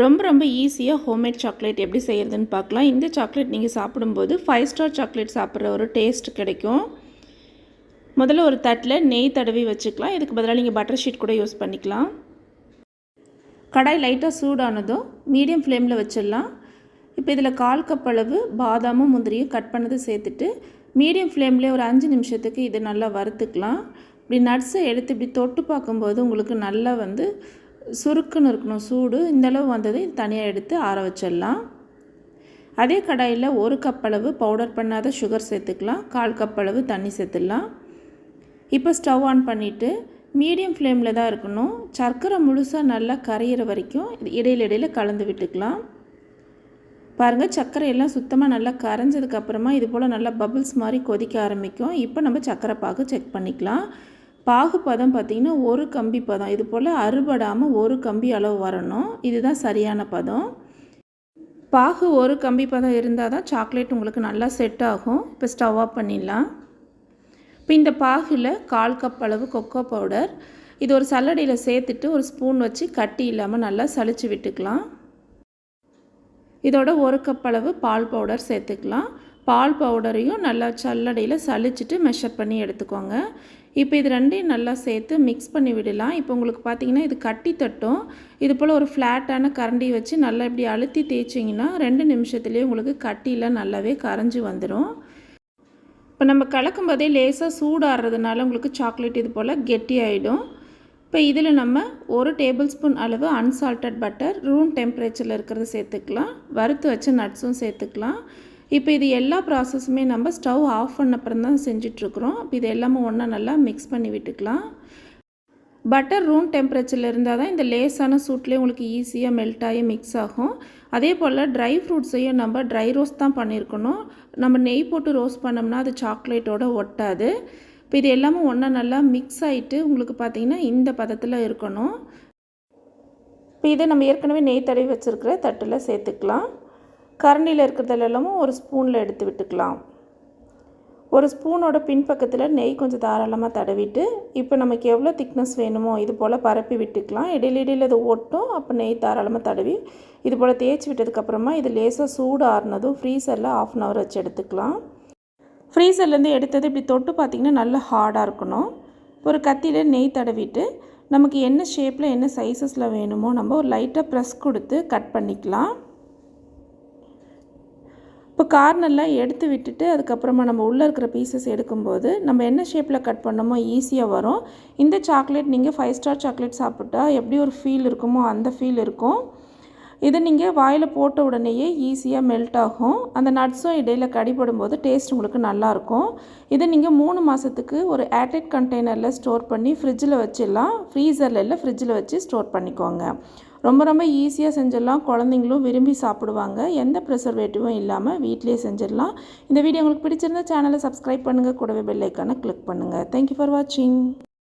ரொம்ப ரொம்ப ஈஸியாக ஹோம்மேட் சாக்லேட் எப்படி செய்கிறதுன்னு பார்க்கலாம். இந்த சாக்லேட் நீங்கள் சாப்பிடும்போது ஃபைவ் ஸ்டார் சாக்லேட் சாப்பிட்ற ஒரு டேஸ்ட் கிடைக்கும். முதல்ல ஒரு தட்டில் நெய் தடவி வச்சுக்கலாம். இதுக்கு பதிலாக நீங்கள் பட்டர் ஷீட் கூட யூஸ் பண்ணிக்கலாம். கடாய் லைட்டாக சூடானதும் மீடியம் ஃப்ளேமில் வச்சிடலாம். இப்போ இதில் கால் கப் அளவு பாதாமும் முந்திரியும் கட் பண்ணது சேர்த்துட்டு மீடியம் ஃப்ளேம்லேயே ஒரு அஞ்சு நிமிஷத்துக்கு இது நல்லா வறுத்துக்கலாம். இப்படி நட்ஸை எடுத்து இப்படி தொட்டு பார்க்கும்போது உங்களுக்கு நல்லா வந்து சுருக்குன்னு இருக்கணும் சூடு. இந்தளவு வந்தது தனியாக எடுத்து ஆற வச்சிடலாம். அதே கடாயில் ஒரு கப் அளவு பவுடர் பண்ணாத சுகர் சேர்த்துக்கலாம். கால் கப் அளவு தண்ணி சேர்த்துடலாம். இப்போ ஸ்டவ் ஆன் பண்ணிவிட்டு மீடியம் ஃப்ளேமில் தான் இருக்கணும். சர்க்கரை முழுசாக நல்லா கரையிற வரைக்கும் இடையில இடையில் கலந்து விட்டுக்கலாம். பாருங்கள் சர்க்கரை எல்லாம் சுத்தமாக நல்லா கரைஞ்சதுக்கப்புறமா இது போல் நல்லா பபுள்ஸ் மாதிரி கொதிக்க ஆரம்பிக்கும். இப்போ நம்ம சர்க்கரை பாகு செக் பண்ணிக்கலாம். பாகு பதம் பார்த்திங்கன்னா ஒரு கம்பி பதம். இது போல் அறுபடாமல் ஒரு கம்பி அளவு வரணும். இதுதான் சரியான பதம். பாகு ஒரு கம்பி பதம் இருந்தால் தான் சாக்லேட் உங்களுக்கு நல்லா செட் ஆகும். இப்போ ஸ்டவ் ஆஃப் பண்ணிடலாம். இப்போ இந்த பாகில் கால் கப் அளவு கொக்கோ பவுடர் இது ஒரு சல்லடையில் சேர்த்துட்டு ஒரு ஸ்பூன் வச்சு கட்டி இல்லாமல் நல்லா சளிச்சு விட்டுக்கலாம். இதோட ஒரு கப் அளவு பால் பவுடர் சேர்த்துக்கலாம். பால் பவுடரையும் நல்லா சல்லடையில் சளிச்சிட்டு மெஷர் பண்ணி எடுத்துக்கோங்க. இப்போ இது ரெண்டையும் நல்லா சேர்த்து மிக்ஸ் பண்ணி விடலாம். இப்போ உங்களுக்கு பார்த்தீங்கன்னா இது கட்டி தட்டும். இது போல் ஒரு ஃப்ளாட்டான கரண்டி வச்சு நல்லா இப்படி அழுத்தி தேய்ச்சிங்கன்னா ரெண்டு நிமிஷத்துலேயே உங்களுக்கு கட்டியில் நல்லாவே கரைஞ்சி வந்துடும் இப்போ நம்ம கலக்கும் போதே லேசாக சூடாடுறதுனால உங்களுக்கு சாக்லேட் இது போல் கெட்டி ஆகிடும் இப்போ இதில் நம்ம ஒரு டேபிள் ஸ்பூன் அளவு அன்சால்டட் பட்டர் ரூம் டெம்பரேச்சரில் இருக்கிறத சேர்த்துக்கலாம். வறுத்து வச்ச நட்ஸும் சேர்த்துக்கலாம். இப்போ இது எல்லா ப்ராசஸுமே நம்ம ஸ்டவ் ஆஃப் பண்ண அப்புறம் தான் செஞ்சிட்ருக்குறோம். இப்போ இது எல்லாமே ஒன்றா நல்லா மிக்ஸ் பண்ணி விட்டுக்கலாம். பட்டர் ரூம் டெம்பரேச்சரில் இருந்தால் தான் இந்த லேஸான சூட்லேயே உங்களுக்கு ஈஸியாக மெல்ட் ஆகி மிக்ஸ் ஆகும். அதே போல் ட்ரை ஃப்ரூட்ஸையும் நம்ம ட்ரை ரோஸ்ட் தான் பண்ணியிருக்கணும். நம்ம நெய் போட்டு ரோஸ்ட் பண்ணோம்னா அது சாக்லேட்டோட ஒட்டாது. இப்போ இது எல்லாமே ஒன்றா நல்லா மிக்ஸ் ஆகிட்டு உங்களுக்கு பார்த்திங்கன்னா இந்த பதத்தில் இருக்கணும். இப்போ இதை நம்ம ஏற்கனவே நெய் தடவி வச்சுருக்கிற தட்டில் சேர்த்துக்கலாம். கரண்டியில் இருக்கிறதுல எல்லாமும் ஒரு ஸ்பூனில் எடுத்து விட்டுக்கலாம். ஒரு ஸ்பூனோட பின்பக்கத்தில் நெய் கொஞ்சம் தாராளமாக தடவிட்டு இப்போ நமக்கு எவ்வளோ திக்னஸ் வேணுமோ இது போல் பரப்பி விட்டுக்கலாம். இடையில இடையில் அது ஓட்டும் அப்போ நெய் தாராளமாக தடவி இது போல் தேய்ச்சி விட்டதுக்கப்புறமா இது லேசாக சூடு ஆறுனதும் ஃப்ரீசரில் ஆஃப் அன் ஹவர் வச்சு எடுத்துக்கலாம். ஃப்ரீசர்லேருந்து எடுத்தது இப்படி தொட்டு பார்த்திங்கன்னா நல்லா ஹார்டாக இருக்கணும். ஒரு கத்தியில் நெய் தடவிட்டு நமக்கு என்ன ஷேப்பில் என்ன சைஸஸில் வேணுமோ நம்ம ஒரு லைட்டாக ப்ரெஸ் கொடுத்து கட் பண்ணிக்கலாம். இப்போ கார்னெல்லாம் எடுத்து விட்டுட்டு அதுக்கப்புறமா நம்ம உள்ளே இருக்கிற பீசஸ் எடுக்கும்போது நம்ம என்ன ஷேப்பில் கட் பண்ணோமோ ஈஸியாக வரும். இந்த சாக்லேட் நீங்கள் ஃபைவ் ஸ்டார் சாக்லேட் சாப்பிட்டா எப்படி ஒரு ஃபீல் இருக்குமோ அந்த ஃபீல் இருக்கும். இது நீங்கள் வாயில் போட்ட உடனேயே ஈஸியாக மெல்ட் ஆகும். அந்த நட்ஸும் இடையில் கடிப்படும் போது டேஸ்ட் உங்களுக்கு நல்லாயிருக்கும் இதை நீங்கள் மூணு மாதத்துக்கு ஒரு ஏர்டைட் கண்டெய்னரில் ஸ்டோர் பண்ணி ஃப்ரிட்ஜில் வச்சிடலாம். ஃப்ரீசரில் இல்லை ஃப்ரிட்ஜில் வச்சு ஸ்டோர் பண்ணிக்கோங்க. ரொம்ப ரொம்ப ஈஸியாக செஞ்சிடலாம். குழந்தைங்களும் விரும்பி சாப்பிடுவாங்க. எந்த ப்ரிசர்வேட்டிவும் இல்லாமல் வீட்லேயே செஞ்சிடலாம். இந்த வீடியோ உங்களுக்கு பிடிச்சிருந்த சேனலை சப்ஸ்கிரைப் பண்ணுங்கள் கூடவே பெல்லைக்கான கிளிக் பண்ணுங்கள் தேங்க்யூ ஃபார் வாட்சிங்